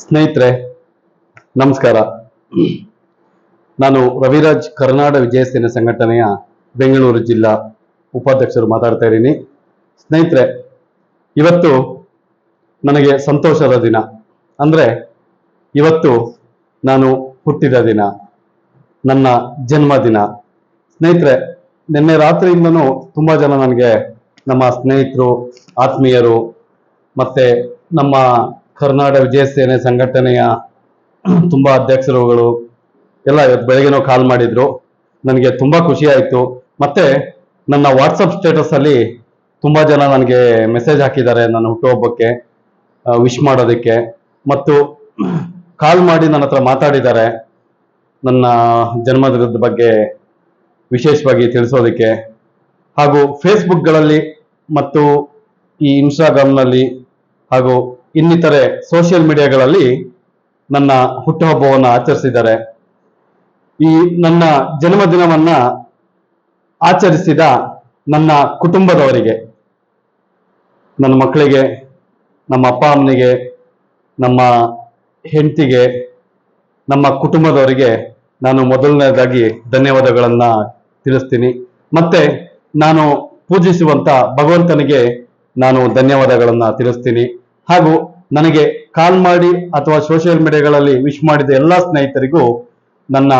ಸ್ನೇಹಿತರೆ, ನಮಸ್ಕಾರ. ನಾನು ರವಿರಾಜ್ ಕರ್ನಾಡ ವಿಜಯಸೇನೆ ಸಂಘಟನೆಯ ಬೆಂಗಳೂರು ಜಿಲ್ಲಾ ಉಪಾಧ್ಯಕ್ಷರು ಮಾತಾಡ್ತಾ ಇದ್ದೀನಿ. ಸ್ನೇಹಿತರೆ, ಇವತ್ತು ನನಗೆ ಸಂತೋಷದ ದಿನ. ಅಂದರೆ, ಇವತ್ತು ನಾನು ಹುಟ್ಟಿದ ದಿನ, ನನ್ನ ಜನ್ಮದಿನ ಸ್ನೇಹಿತರೆ, ನಿನ್ನೆ ರಾತ್ರಿಯಿಂದನೂ ತುಂಬ ಜನ ನನಗೆ ನಮ್ಮ ಸ್ನೇಹಿತರು, ಆತ್ಮೀಯರು, ಮತ್ತೆ ನಮ್ಮ ಕರ್ನಾಟಕ ವಿಜಯ ಸೇನೆ ಸಂಘಟನೆಯ ತುಂಬಾ ಅಧ್ಯಕ್ಷರುಗಳು ಎಲ್ಲ ಇವತ್ತು ಬೆಳಗ್ಗೆನೂ ಕಾಲ್ ಮಾಡಿದ್ರು. ನನಗೆ ತುಂಬಾ ಖುಷಿ ಆಯ್ತು. ಮತ್ತೆ ನನ್ನ ವಾಟ್ಸಪ್ ಸ್ಟೇಟಸ್ ಅಲ್ಲಿ ತುಂಬಾ ಜನ ನನಗೆ ಮೆಸೇಜ್ ಹಾಕಿದ್ದಾರೆ ನನ್ನ ಹುಟ್ಟುಹಬ್ಬಕ್ಕೆ ವಿಶ್ ಮಾಡೋದಕ್ಕೆ. ಮತ್ತು ಕಾಲ್ ಮಾಡಿ ನನ್ನ ಹತ್ರ ಮಾತಾಡಿದ್ದಾರೆ. ನನ್ನ ಜನ್ಮದಿನದ ಬಗ್ಗೆ ವಿಶೇಷವಾಗಿ ತಿಳಿಸೋದಕ್ಕೆ. ಹಾಗೂ ಫೇಸ್ಬುಕ್ಗಳಲ್ಲಿ ಮತ್ತು ಈ ಇನ್ಸ್ಟಾಗ್ರಾಮ್ನಲ್ಲಿ ಹಾಗೂ ಇನ್ನಿತರೆ ಸೋಷಿಯಲ್ ಮೀಡಿಯಾಗಳಲ್ಲಿ ನನ್ನ ಹುಟ್ಟುಹಬ್ಬವನ್ನು ಆಚರಿಸಿದ್ದಾರೆ. ಈ ನನ್ನ ಜನ್ಮದಿನವನ್ನ ಆಚರಿಸಿದ ನನ್ನ ಕುಟುಂಬದವರಿಗೆ, ನನ್ನ ಮಕ್ಕಳಿಗೆ, ನಮ್ಮ ಅಪ್ಪ ಅಮ್ಮನಿಗೆ, ನಮ್ಮ ಹೆಂಡತಿಗೆ, ನಮ್ಮ ಕುಟುಂಬದವರಿಗೆ ನಾನು ಮೊದಲನೇದಾಗಿ ಧನ್ಯವಾದಗಳನ್ನು ತಿಳಿಸ್ತೀನಿ. ಮತ್ತೆ ನಾನು ಪೂಜಿಸುವಂತ ಭಗವಂತನಿಗೆ ನಾನು ಧನ್ಯವಾದಗಳನ್ನು ತಿಳಿಸ್ತೀನಿ. ಹಾಗೂ ನನಗೆ ಕಾಲ್ ಮಾಡಿ ಅಥವಾ ಸೋಷಿಯಲ್ ಮೀಡಿಯಾಗಳಲ್ಲಿ ವಿಶ್ ಮಾಡಿದ ಎಲ್ಲ ಸ್ನೇಹಿತರಿಗೂ ನನ್ನ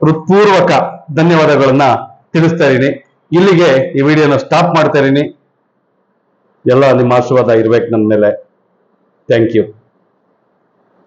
ಹೃತ್ಪೂರ್ವಕ ಧನ್ಯವಾದಗಳನ್ನ ತಿಳಿಸ್ತಾ ಇದ್ದೀನಿ. ಇಲ್ಲಿಗೆ ಈ ವಿಡಿಯೋನ ಸ್ಟಾಪ್ ಮಾಡ್ತಾ ಇದ್ದೀನಿ. ಎಲ್ಲ ನಿಮ್ಮ ಆಶೀರ್ವಾದ ಇರ್ಬೇಕು ನನ್ನ ಮೇಲೆ. Thank you